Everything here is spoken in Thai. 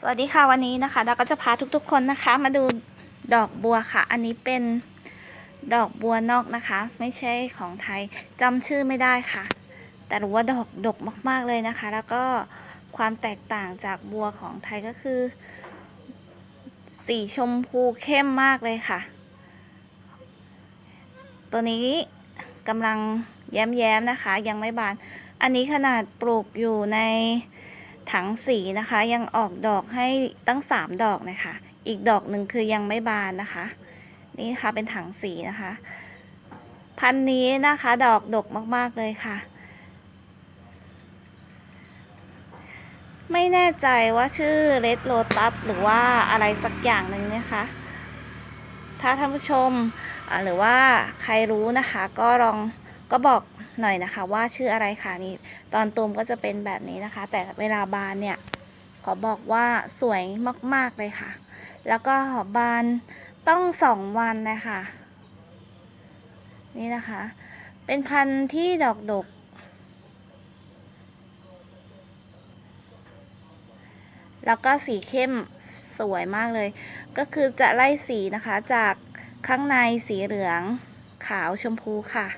สวัสดีค่ะวันนี้นะคะ เราก็จะพาทุกๆคนนะคะ มาดูดอกบัวค่ะ อันนี้เป็นดอกบัวนอกนะคะ ไม่ใช่ของไทยจำชื่อไม่ได้ค่ะ แต่รู้ว่าดอกดกมากๆเลยนะคะ แล้วก็ความแตกต่างจากบัวของไทยก็คือ สีชมพูเข้มมากเลยค่ะ ตัวนี้กำลังแย้มๆนะคะ ยังไม่บาน อันนี้ขนาดปลูกอยู่ใน ถังสีนะคะยังออกดอกให้ตั้งสามดอกนะคะ อีกดอกหนึ่งคือยังไม่บานนะคะ นี่ค่ะเป็นถังสีนะคะ พันนี้นะคะดอกดกมากๆเลยค่ะ ไม่แน่ใจว่าชื่อ Red Lotus หรือว่าอะไรสักอย่างหนึ่งนะคะ ถ้าท่านผู้ชมหรือว่าใครรู้นะคะก็ลอง ก็บอกหน่อยนะคะว่าชื่ออะไรค่ะนี่ตอนตูมก็จะเป็นแบบนี้นะคะ แต่เวลาบานเนี่ยขอบอกว่าสวยมากๆเลยค่ะ แล้วก็บานต้องสองวันนะคะนี่นะคะ เป็นพันธุ์ที่ดอกดก แล้วก็สีเข้มสวยมากเลย ก็คือจะไล่สีนะคะจากข้างในสีเหลืองขาวชมพูค่ะ